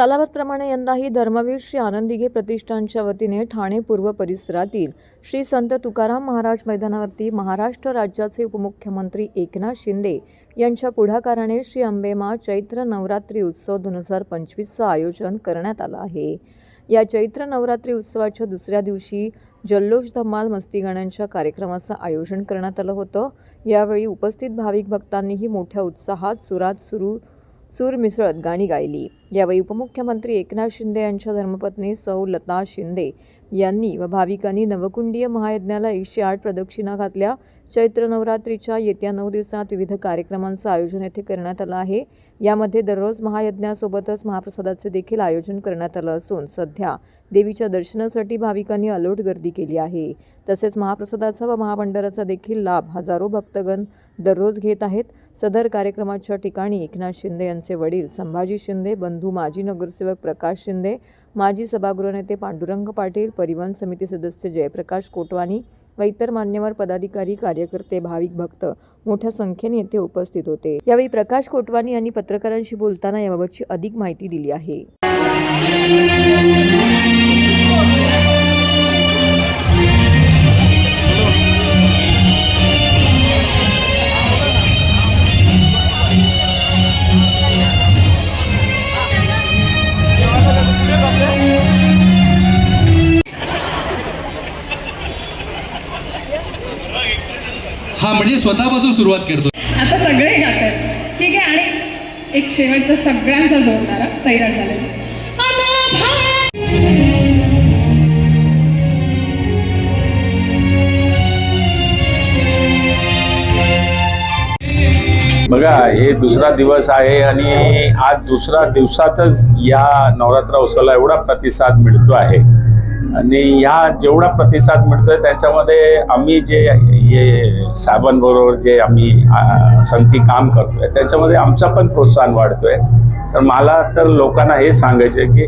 तालाबातप्रमाणे यंदाही धर्मवीर श्री आनंदिगे प्रतिष्ठानच्या वतीने ठाणे पूर्व परिसरातील श्री संत तुकाराम महाराज मैदानावरती महाराष्ट्र राज्याचे उपमुख्यमंत्री एकनाथ शिंदे यांच्या पुढाकाराने श्री अंबेमा चैत्र नवरात्री उत्सव दोन हजार पंचवीसचं आयोजन करण्यात आलं आहे. या चैत्र नवरात्री उत्सवाच्या दुसऱ्या दिवशी जल्लोष धमाल मस्ती गाण्यांच्या कार्यक्रमाचं आयोजन करण्यात आलं होतं. यावेळी उपस्थित भाविक भक्तांनीही मोठ्या उत्साहात सुरात सुरू सूर मिसळत गाणी गायली. यावेळी उपमुख्यमंत्री एकनाथ शिंदे यांच्या धर्मपत्नी सौ लता शिंदे यांनी व भाविकांनी नवकुंडीय महायज्ञाला एकशे आठ प्रदक्षिणा घातल्या. चैत्र नवरात्रीच्या येत्या नऊ दिवसात विविध कार्यक्रमांचं आयोजन येथे करण्यात आलं आहे. यामध्ये दररोज महायज्ञासोबतच महाप्रसादाचे देखील आयोजन करण्यात आलं असून सध्या देवीच्या दर्शनासाठी भाविकांनी अलोट गर्दी केली आहे. तसेच महाप्रसादाचा व महाभंडाराचा देखील लाभ हजारो भक्तगण दररोज घेत आहेत. सदर कार्यक्रमाच्या ठिकाणी एकनाथ शिंदे यांचे वडील संभाजी शिंदे बंधू माजी नगरसेवक प्रकाश शिंदे माजी सभागृह नेते पांडुरंग पाटील परिवहन समिती सदस्य जयप्रकाश कोटवानी व इतर मान्यवर पदाधिकारी कार्यकर्ते भाविक भक्त मोठ्या संख्येने येथे उपस्थित होते. यावेळी प्रकाश कोटवानी यांनी पत्रकारांशी बोलताना याबाबतची अधिक माहिती दिली आहे. हा म्हणजे स्वतःपासून सुरुवात करतो. आता सगळे गातात. ठीक आहे आणि एक शेवटचा सगळ्यांचा जोरदार सैराट झाल्याची बघा हे दुसरा दिवस आहे आणि आज दुसरा दिवसातच या नवरात्र उत्सवाला एवढा प्रतिसाद मिळतो आहे. आणि ह्या जेवढा प्रतिसाद मिळतोय त्याच्यामध्ये आम्ही जे हे साहेबांबरोबर जे आम्ही संगती काम करतोय त्याच्यामध्ये आमचा पण प्रोत्साहन वाढतोय. तर मला तर लोकांना हे सांगायचे की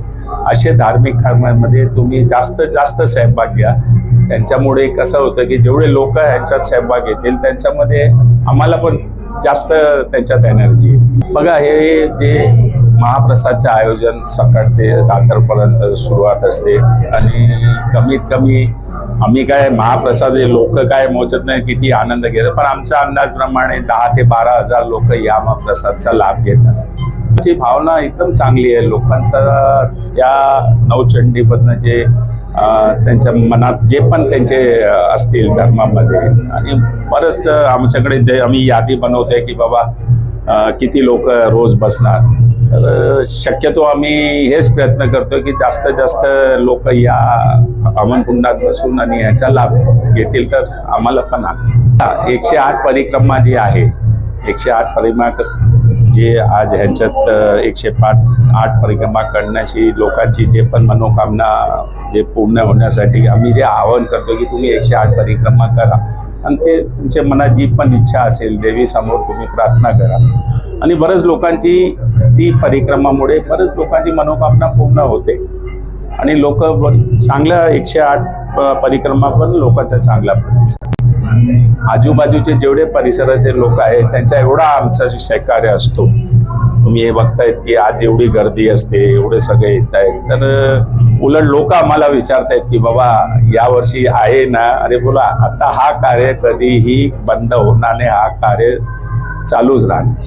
असे धार्मिक कामामध्ये तुम्ही जास्त जास्त सहभाग घ्या. त्यांच्यामुळे कसं होतं की जेवढे लोक ह्याच्यात सहभाग घेतील त्यांच्यामध्ये आम्हाला पण जास्त त्यांच्यात एनर्जी बघा हे जे महाप्रसादचे आयोजन सकाळ ते रात्रपर्यंत सुरुवात असते. आणि कमीत कमी आम्ही काय महाप्रसाद लोक काय मोजत नाही किती आनंद घेतात. पण आमच्या अंदाजप्रमाणे दहा ते बारा हजार लोक या महाप्रसादचा लाभ घेतात. त्याची भावना एकदम चांगली आहे. लोकांचा त्या नवचंडीमधनं जे त्यांच्या मनात जे पण त्यांचे असतील धर्मामध्ये. आणि बरंच आमच्याकडे आम्ही यादी बनवतोय की बाबा किती लोक रोज बसणार. तर शक्यतो आम्ही हेच प्रयत्न करतो की जास्तीत जास्त लोक या हवनकुंडात बसून आणि ह्याचा लाभ घेतील तर आम्हाला पण एकशे आठ परिक्रमा जी आहे एकशे आठ परिक्रमा जे आज ह्यांच्यात एकशे पाच आठ परिक्रमा करण्याची लोकांची जे पण मनोकामना जे पूर्ण होण्यासाठी आम्ही जे आवाहन करतो की तुम्ही एकशे आठ परिक्रमा करा. आणि ते तुमच्या मनात जी पण इच्छा असेल देवीसमोर तुम्ही प्रार्थना करा. आणि बऱ्याच लोकांची ती परिक्रमामुळे बरेच लोकांची मनोकामना पूर्ण होते. आणि लोक चांगल्या एकशे आठ परिक्रमा पण लोकांचा चांगला प्रतिसाद. आजूबाजूचे जेवढे परिसराचे लोक आहेत त्यांचा एवढा आमचा सहकार्य असतो. तुम्ही हे बघतायत की आज एवढी गर्दी असते एवढे सगळे येत आहेत तर उलट लोक आम्हाला विचारतायत की बाबा यावर्षी आहे ना? अरे बोला आता हा कार्य कधीही बंद होणार नाही हा कार्य चालूच राहणार.